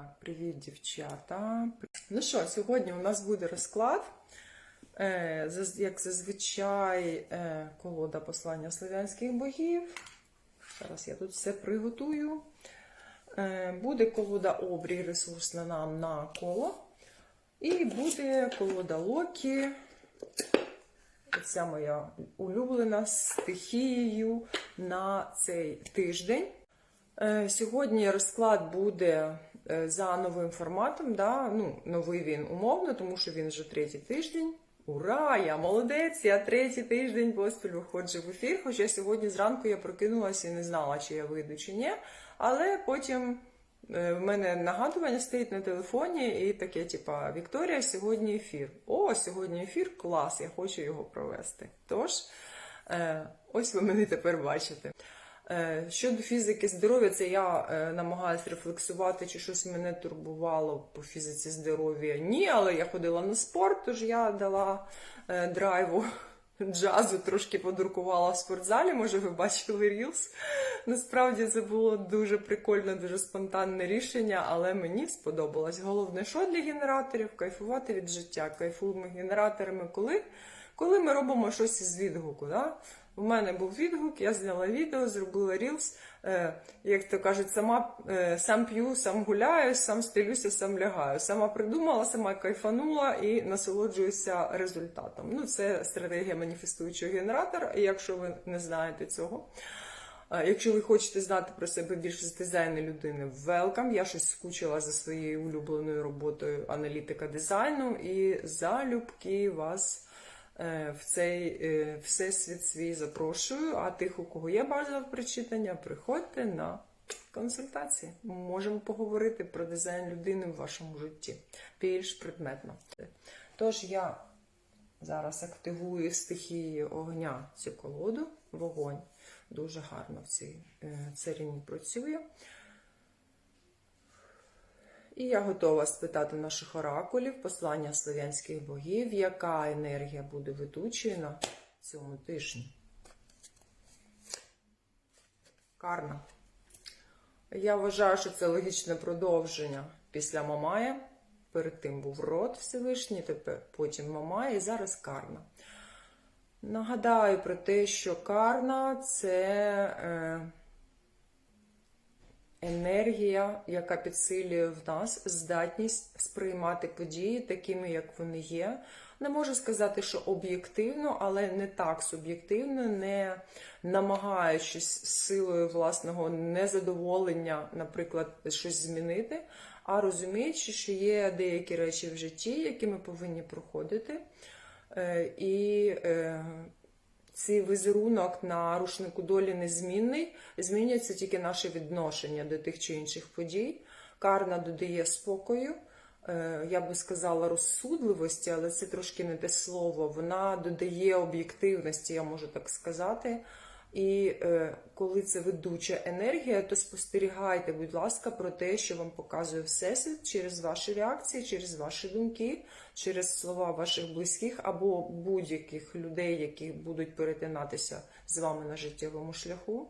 Так, привіт, дівчата. Ну що, сьогодні у нас буде розклад. Е, як зазвичай, е, колода послання слов'янських богів. Зараз я тут все приготую. Е, буде колода обрій ресурсна нам на коло. І буде колода Локі. Ця моя улюблена стихією на цей тиждень. Сьогодні розклад буде за новим форматом. Да? Ну, новий він умовно, тому що він вже третій тиждень. Ура! Я молодець! Я третій тиждень поспіль виходжу в ефір. Хоча сьогодні зранку я прокинулася і не знала, чи я вийду, чи ні. Але потім е, в мене нагадування стоїть на телефоні, і таке, типа, Вікторія, сьогодні ефір. О, сьогодні ефір, клас, я хочу його провести. Тож, е, ось ви мене тепер бачите. Е, Щодо фізики здоров'я, це я е, намагаюся рефлексувати, чи щось мене турбувало по фізиці здоров'я. Ні, але я ходила на спорт, тож я дала е, драйву джазу, трошки подрукувала в спортзалі. Може, ви бачили Reels. Насправді це було дуже прикольне, дуже спонтанне рішення, але мені сподобалось. Головне, що для генераторів кайфувати від життя. Кайфуємо генераторами, коли, коли ми робимо щось із відгуку. Да? У мене був відгук, я зняла відео, зробила рілс. Е, як то кажуть, сама е, сам п'ю, сам гуляю, сам стелюся, сам лягаю. Сама придумала, сама кайфанула і насолоджуюся результатом. Ну, це стратегія маніфестуючого генератора. І якщо ви не знаєте цього, е, якщо ви хочете знати про себе більше з дизайну людини, welcome. Я щось скучила за своєю улюбленою роботою аналітика дизайну і залюбки вас в цей е, всесвіт свій запрошую. А тих, у кого є базове прочитання, приходьте на консультації. Можемо поговорити про дизайн людини в вашому житті більш предметно. Тож я зараз активую стихії огня цю колоду, вогонь. Дуже гарно в цій е, царині працює. І я готова спитати наших оракулів, послання слов'янських богів, яка енергія буде ведучою на цьому тижні. Карна. Я вважаю, що це логічне продовження після Мамая. Перед тим був род Всевишній, тепер потім Мамай і зараз Карна. Нагадаю про те, що Карна це е, енергія, яка підсилює в нас здатність сприймати події такими, як вони є. Не можу сказати, що об'єктивно, але не так суб'єктивно, не намагаючись силою власного незадоволення, наприклад, щось змінити, а розуміючи, що є деякі речі в житті, які ми повинні проходити. Е, І е, цей візерунок на рушнику долі незмінний, змінюється тільки наше відношення до тих чи інших подій. Карна додає спокою, е, я би сказала, розсудливості, але це трошки не те слово. Вона додає об'єктивності, я можу так сказати. І е, коли це ведуча енергія, то спостерігайте, будь ласка, про те, що вам показує Всесвіт через ваші реакції, через ваші думки, через слова ваших близьких або будь-яких людей, які будуть перетинатися з вами на життєвому шляху.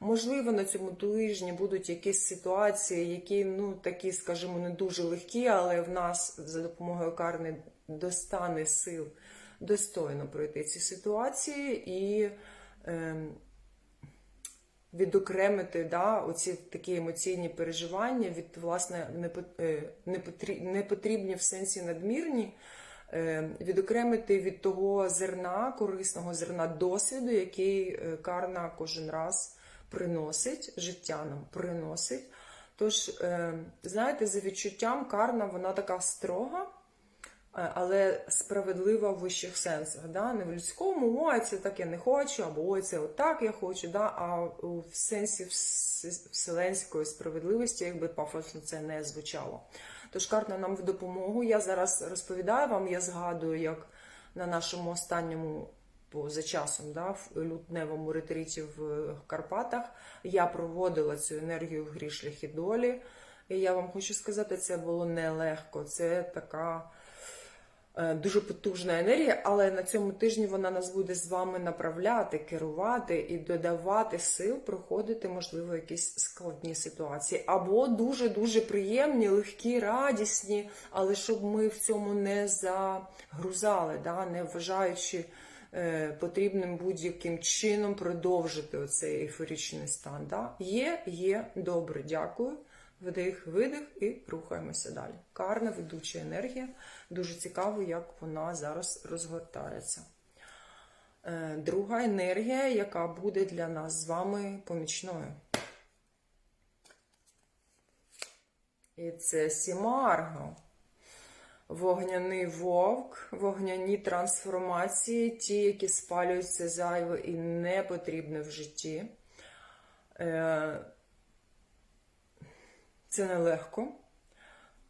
Можливо, на цьому тижні будуть якісь ситуації, які, ну, такі, скажімо, не дуже легкі, але в нас за допомогою карни достане сил достойно пройти ці ситуації і відокремити да, оці такі емоційні переживання від власне непо- е, непотрібні в сенсі надмірні, е, відокремити від того зерна, корисного зерна досвіду, який е, карна кожен раз приносить, життя нам приносить. Тож, е, знаєте, за відчуттям карна вона така строга. Е, але справедлива в вищих сенсах. Да? Не в людському, ой, це так я не хочу, або ой, це отак я хочу, да? а в сенсі вселенської справедливості, якби пафосно це не звучало. Тож карта нам в допомогу. Я зараз розповідаю вам, я згадую, як на нашому останньому поза часом, да, в лютневому ретриті в Карпатах я проводила цю енергію в грі шляхи долі. І я вам хочу сказати, це було нелегко. Це така Дуже потужна енергія, але на цьому тижні вона нас буде з вами направляти, керувати і додавати сил проходити, можливо, якісь складні ситуації. Або дуже-дуже приємні, легкі, радісні, але щоб ми в цьому не загрузали, да, не вважаючи е, потрібним будь-яким чином продовжити оцей ейфоричний стан. Да? Є, є, добре, дякую. Вдих, видих і рухаємося далі. Карна ведуча енергія. Дуже цікаво, як вона зараз розгортається. Е, Друга енергія, яка буде для нас з вами помічною. І це Сімарго. Вогняний вовк, вогняні трансформації, ті, які спалюються зайве і не потрібне в житті. Це нелегко.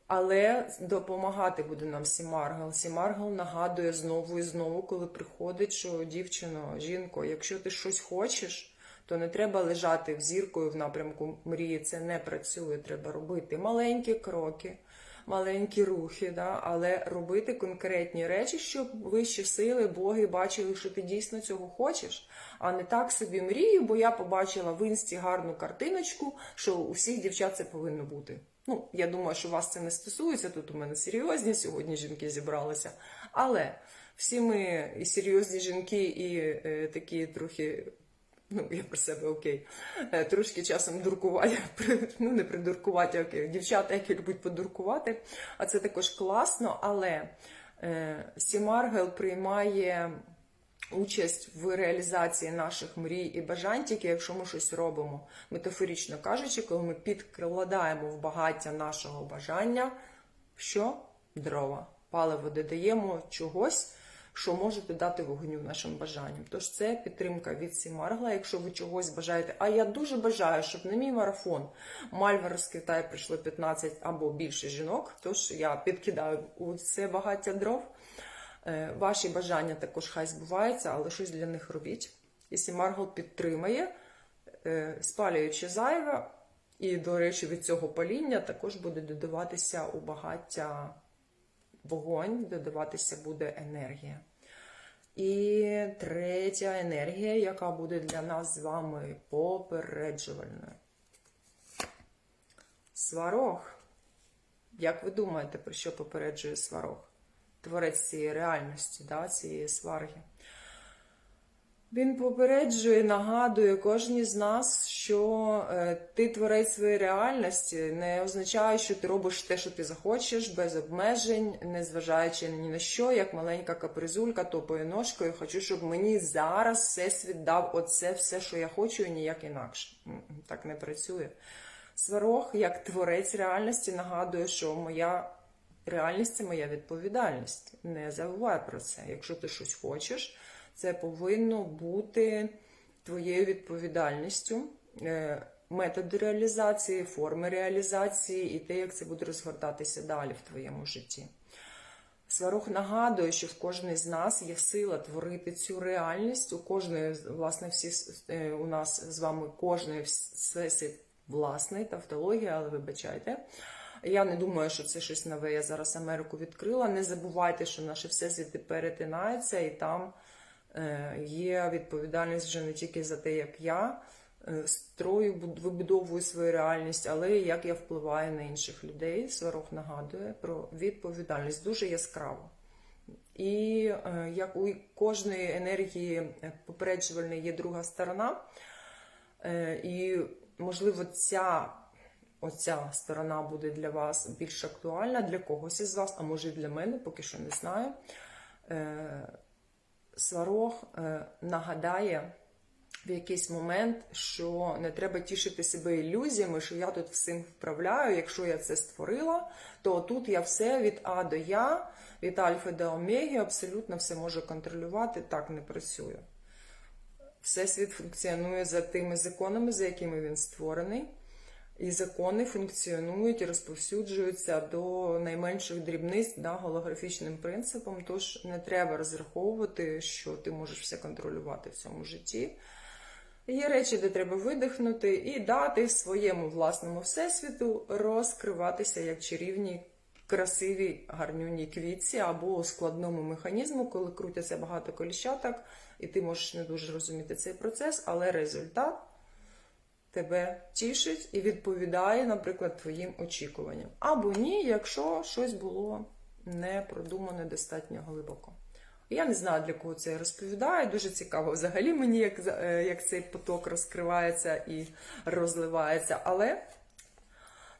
Але допомагати буде нам Сімаргел. Сімаргл нагадує знову і знову, коли приходить, що дівчино, жінко, якщо ти щось хочеш, то не треба лежати в зіркою в напрямку мрії. Це не працює. Треба робити маленькі кроки, маленькі рухи, да? але робити конкретні речі, щоб вищі сили, боги бачили, що ти дійсно цього хочеш, а не так собі мрію, бо я побачила в інсті гарну картиночку, що у всіх дівчат це повинно бути. Ну, я думаю, що вас це не стосується. Тут у мене серйозні сьогодні жінки зібралися. Але всі ми і серйозні жінки, і е, такі трохи, ну, я про себе окей, е, трошки часом дуркувати, ну не придуркувати, окей, дівчата, які люблять подуркувати. А це також класно, але е, Сімаргел приймає участь в реалізації наших мрій і бажань, тільки якщо ми щось робимо, метафорично кажучи, коли ми підкладаємо в багаття нашого бажання, що? Дрова, паливо додаємо чогось, що може додати вогню нашим бажанням. Тож це підтримка від Сімаргла. Якщо ви чогось бажаєте, а я дуже бажаю, щоб на мій марафон Мальва розквітає прийшло 15 або більше жінок. Тож я підкидаю у це багаття дров. Е, Ваші бажання також хай збуваються, але щось для них робіть. І Сімаргл підтримає, е, спалюючи зайве, і, до речі, від цього паління також буде додаватися у багаття вогонь, додаватися буде енергія. І третя енергія, яка буде для нас з вами попереджувальною. Сварог. Як ви думаєте, про що попереджує сварог? Творець цієї реальності, да, цієї сварги. Він попереджує, нагадує кожній з нас, що е, ти творець своєї реальності, не означає, що ти робиш те, що ти захочеш, без обмежень, не зважаючи ні на що, як маленька капризулька, топою ножкою. Хочу, щоб мені зараз всесвіт дав оце все, що я хочу, і ніяк інакше. Так не працює. Сварог, як творець реальності, нагадує, що моя реальність це моя відповідальність. Не забувай про це. Якщо ти щось хочеш, це повинно бути твоєю відповідальністю. Е, Методи реалізації, форми реалізації і те, як це буде розгортатися далі в твоєму житті. Сварог нагадує, що в кожної з нас є сила творити цю реальність. У кожної, власне, всі е, у нас з вами кожної всесвіт власний, тавтологія, але вибачайте. Я не думаю, що це щось нове. Я зараз Америку відкрила. Не забувайте, що наші всесвіти перетинаються, і там є відповідальність вже не тільки за те, як я е, строю, вибудовую свою реальність, але і як я впливаю на інших людей. Сварог нагадує про відповідальність дуже яскраво. І е, як у кожної енергії е, попереджувальної є друга сторона, е, і можливо ця оця сторона буде для вас більш актуальна для когось із вас, а може і для мене, поки що не знаю. Сварог е, нагадає в якийсь момент, що не треба тішити себе ілюзіями, що я тут всім вправляю. Якщо я це створила, то тут я все від А до Я, від Альфа до Омеги, абсолютно все можу контролювати. Так не працює. Всесвіт функціонує за тими законами, за якими він створений. І закони функціонують і розповсюджуються до найменших дрібниць да, голографічним принципом. Тож не треба розраховувати, що ти можеш все контролювати в цьому житті. Є речі, де треба видихнути і дати своєму власному всесвіту розкриватися як чарівній красивій гарнюній квітці або складному механізму, коли крутяться багато коліщаток, і ти можеш не дуже розуміти цей процес, але результат тебе тішить і відповідає, наприклад, твоїм очікуванням. Або ні, якщо щось було не продумане достатньо глибоко. Я не знаю, для кого це я розповідаю. Дуже цікаво взагалі мені, як, е, як цей поток розкривається і розливається. Але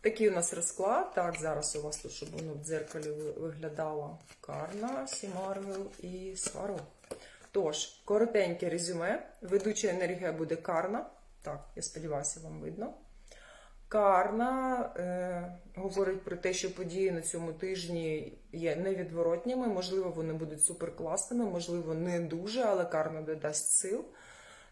такий у нас розклад. Так, зараз у вас тут, щоб воно в дзеркалі ви- виглядало Карна, Сімарвел і Сварог. Тож, коротеньке резюме. Ведуча енергія буде Карна. Так, я сподіваюся, вам видно. Карна е, говорить про те, що події на цьому тижні є невідворотніми. Можливо, вони будуть суперкласними, можливо, не дуже, але карна додасть сил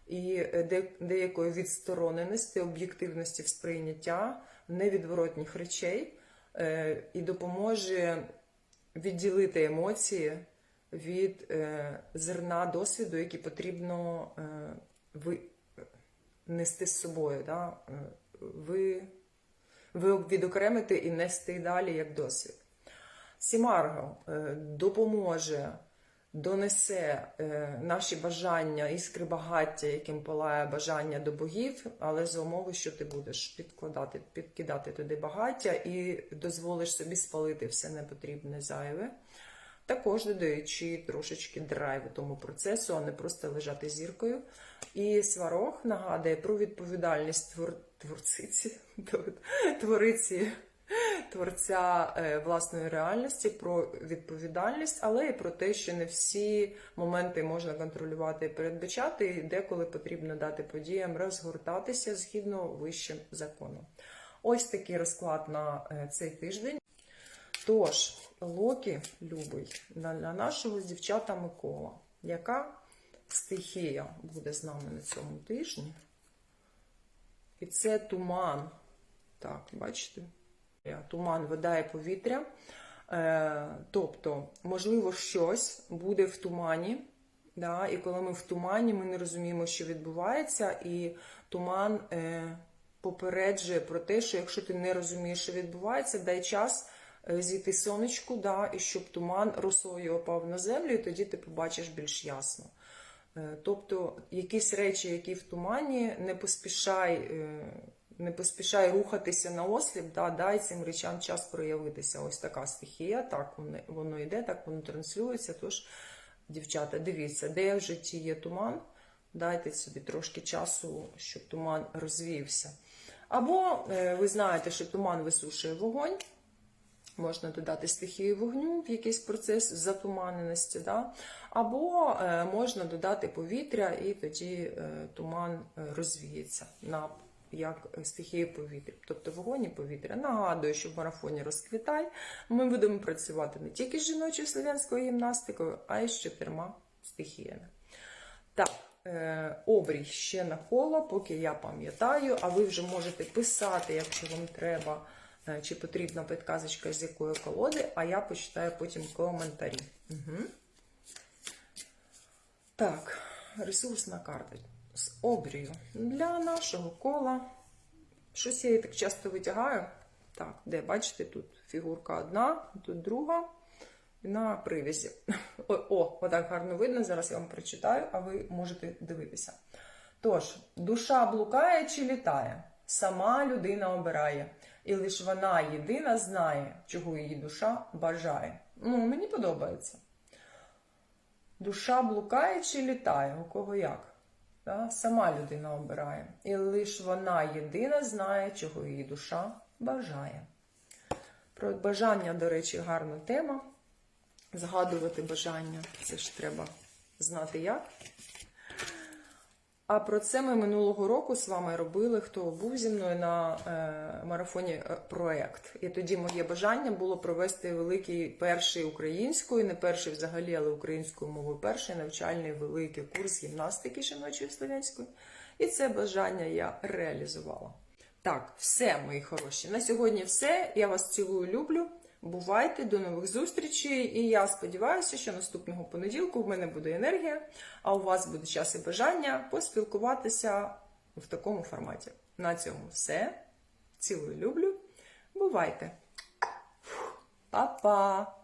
і е, де, деякої відстороненості, об'єктивності в сприйняття невідворотніх речей е, і допоможе відділити емоції від е, зерна досвіду, який потрібно е, ви, нести з собою. Да? Е, Ви, ви відокремити і нести далі як досвід. Сімарго е, допоможе, донесе е, наші бажання, іскри багаття, яким палає бажання до богів, але за умови, що ти будеш підкладати, підкидати туди багаття і дозволиш собі спалити все непотрібне зайве. Також додаючи трошечки драйву тому процесу, а не просто лежати зіркою. І сварог нагадує про відповідальність твор... творциці, твориці, творця е, власної реальності, про відповідальність, але і про те, що не всі моменти можна контролювати і передбачати, і деколи потрібно дати подіям розгортатися згідно вищим законом. Ось такий розклад на е, цей тиждень. Тож, Локі, любий, для нашого з дівчата Микола, яка стихія буде з нами на цьому тижні? І це туман. Так, бачите? Туман, вода і повітря. Е, тобто, можливо, щось буде в тумані. Да? І коли ми в тумані, ми не розуміємо, що відбувається, і туман е, попереджує про те, що якщо ти не розумієш, що відбувається, дай час е, зійти сонечку, да? і щоб туман росою опав на землю, і тоді ти побачиш більш ясно. Е, Тобто якісь речі, які в тумані, не поспішай, е, не поспішай рухатися на осліп, да, дай цим речам час проявитися. Ось така стихія, так воно, йде, так воно транслюється. Тож, дівчата, дивіться, де в житті є туман, дайте собі трошки часу, щоб туман розвіявся. Або ви знаєте, що туман висушує вогонь. Можна додати стихію вогню в якийсь процес затуманеності, да? або е, можна додати повітря, і тоді е, туман е, розвіється на як стихію повітря. Тобто вогонь і повітря. Нагадую, що в марафоні розквітай ми будемо працювати не тільки з жіночою слов'янською гімнастикою, а й з чотирма стихіями. Так, обрій ще на коло, поки я пам'ятаю, а ви вже можете писати, якщо вам треба. Чи потрібна підказочка з якої колоди, а я почитаю потім коментарі. Угу. Так, ресурсна карта з обрію. Для нашого кола. Щось я її так часто витягаю. Так, де, бачите, тут фігурка одна, тут друга. На привязі. О, о, отак гарно видно. Зараз я вам прочитаю, а ви можете дивитися. Тож, душа блукає чи літає? Сама людина обирає. І лише вона єдина знає, чого її душа бажає. Ну, мені подобається. Душа блукає чи літає, у кого як? Да? Сама людина обирає. І лише вона єдина знає, чого її душа бажає. Про бажання, до речі, гарна тема. Згадувати бажання це ж треба знати як. А про це ми минулого року з вами робили, хто був зі мною на е, марафоні е, проект. І тоді моє бажання було провести великий перший українською, не перший взагалі, але українською мовою перший навчальний великий курс гімнастики жіночої слов'янської. І це бажання я реалізувала. Так, все, мої хороші. На сьогодні все. Я вас цілую, люблю. Бувайте, до нових зустрічей. І я сподіваюся, що наступного понеділку в мене буде енергія, а у вас буде час і бажання поспілкуватися в такому форматі. На цьому все. Цілую, люблю. Бувайте! Па-па!